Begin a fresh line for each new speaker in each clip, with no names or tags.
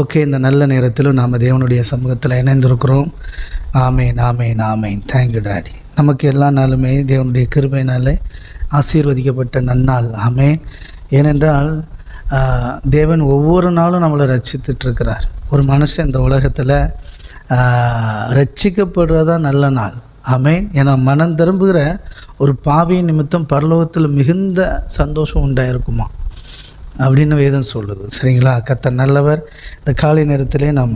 Okay இந்த நல்ல நேரத்திலும் நாம் தேவனுடைய சமூகத்தில் இணைந்திருக்கிறோம். ஆமே நாமே நாமே தேங்க்யூ டாடி நமக்கு எல்லா நாளுமே தேவனுடைய கிருபையினாலே ஆசீர்வதிக்கப்பட்ட நன்னாள். ஆமே ஏனென்றால் தேவன் ஒவ்வொரு நாளும் நம்மளை ரச்சித்துட்ருக்கிறார் ஒரு மனுஷன் இந்த உலகத்தில் ரட்சிக்கப்படுறதா நல்ல நாள். ஆமேன். என மனம் திரும்புகிற ஒரு பாவியின் நிமித்தம் பரலோகத்தில் மிகுந்த சந்தோஷம் உண்டாயிருக்குமா அப்படின்னு வேதம் சொல்லுது. சரிங்களா? கத்த நல்லவர். இந்த காலை நேரத்திலே நாம்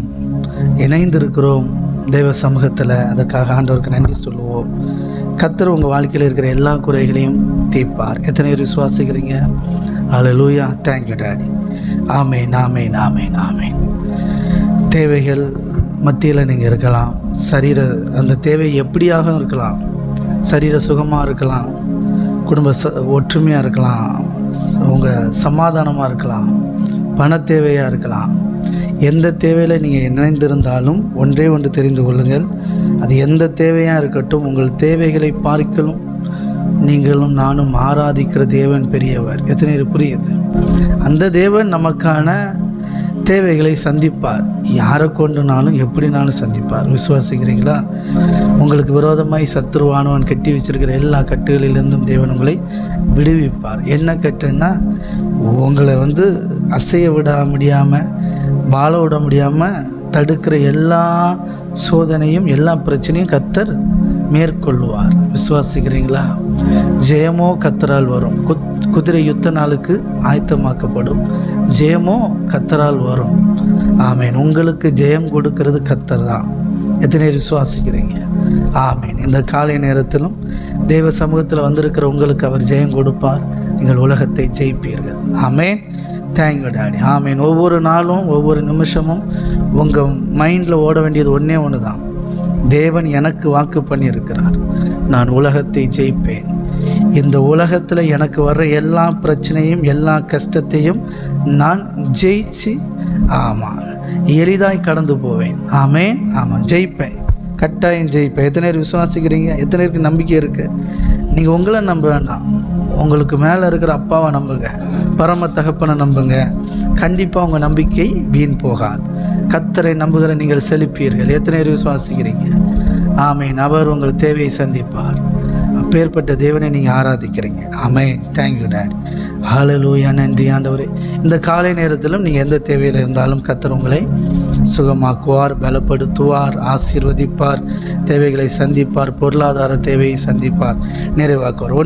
இணைந்திருக்கிறோம். தெய்வ சமூகத்தில். அதற்காக ஆண்டவருக்கு நன்றி சொல்லுவோம். கத்தர் உங்கள் வாழ்க்கையில் இருக்கிற எல்லா குறைகளையும் தீர்ப்பார். எத்தனை பேர் விசுவாசிக்கிறீங்க? ஹalleluya தேங்க்யூ டாடி ஆமே நாமே நாமே நாமே தேவைகள் மத்தியில் நீங்கள் இருக்கலாம். சரீர அந்த தேவை எப்படியாக இருக்கலாம். சரீர சுகமாக இருக்கலாம். குடும்ப ச ஒற்றுமையாக இருக்கலாம். உங்கள் சமாதானமாக இருக்கலாம். பண தேவையாக இருக்கலாம். எந்த தேவையில் நீங்கள் இணைந்திருந்தாலும் ஒன்றே ஒன்று தெரிந்து கொள்ளுங்கள். அது எந்த தேவையாக இருக்கட்டும் உங்கள் தேவைகளை பார்க்கலும். நீங்களும் நானும் ஆராதிக்கிற தேவன் பெரியவர். எத்தனை புரியுது? அந்த தேவன் நமக்கான தேவைகளை சந்திப்பார். யாரை கொண்டுனாலும் எப்படினாலும் சந்திப்பார். விசுவாசிக்கிறீங்களா உங்களுக்கு விரோதமாய் சத்ருவானவன் கட்டி வச்சிருக்கிற எல்லா கட்டுகளிலிருந்தும் தேவன் உங்களை விடுவிப்பார். என்ன கட்டுன்னா உங்களை வந்து அசைய விட முடியாமல் வாழ விட முடியாமல் தடுக்கிற எல்லா சோதனையும் எல்லா பிரச்சனையும் கத்தர் மேற்கொள்ளுவார். விசுவாசிக்கிறீங்களா? ஜெயமோ கத்தரால் வரும். குத் குதிரை யுத்த நாளுக்கு ஆயத்தமாக்கப்படும். ஜெயமோ கத்தரால் வரும். ஆமேன். உங்களுக்கு ஜெயம் கொடுக்கிறது கத்தர் தான். எத்தனை விசுவாசிக்கிறீங்க? ஆமேன். இந்த காலை நேரத்திலும் தெய்வ சமூகத்தில் வந்திருக்கிற உங்களுக்கு அவர் ஜெயம் கொடுப்பார். நீங்கள் உலகத்தை ஜெயிப்பீர்கள். ஆமேன். தேங்க்யூ டாடி ஆமீன். ஒவ்வொரு நாளும் ஒவ்வொரு நிமிஷமும் உங்கள் மைண்டில் ஓட வேண்டியது ஒன்றே ஒன்று தான் தேவன் எனக்கு வாக்கு பண்ணியிருக்கிறார். நான் உலகத்தை ஜெயிப்பேன். இந்த உலகத்தில் எனக்கு வர்ற எல்லா பிரச்சனையும் எல்லா கஷ்டத்தையும் நான் ஜெயிச்சு ஆமாம் எளிதாய் கடந்து போவேன். ஆமேன் ஆமாம் ஜெயிப்பேன். கட்டாயம் ஜெயிப்பேன். எத்தனை பேர் விசுவாசிக்கிறீங்க? எத்தனை பேருக்கு நம்பிக்கை இருக்குது நீங்கள் உங்களை நம்ப வேண்டாம். உங்களுக்கு மேலே இருக்கிற அப்பாவை நம்புங்க. பரம தகப்பனை நம்புங்க. கண்டிப்பாக உங்கள் நம்பிக்கை வீண் போகாது. கத்தரை நம்புகிற நீங்கள் செழிப்பீர்கள். எத்தனை பேர் விசுவாசிக்கிறீங்க? ஆமேன். அவர் உங்கள் தேவையை சந்திப்பார். அப்பேற்பட்ட தேவனை நீங்கள் ஆராதிக்கிறீங்க. ஆமே தேங்க்யூ டேட் ஹலலூயா நன்றி ஆண்டவரே. இந்த காலை நேரத்திலும் நீங்கள் எந்த தேவையில் இருந்தாலும் கத்தர் உங்களை சுகமாக்குவார் பலப்படுத்துவார் ஆசீர்வதிப்பார் தேவைகளை சந்திப்பார் பொருளாதார தேவையை சந்திப்பார். நிறைவாக்குவார். ஒன்று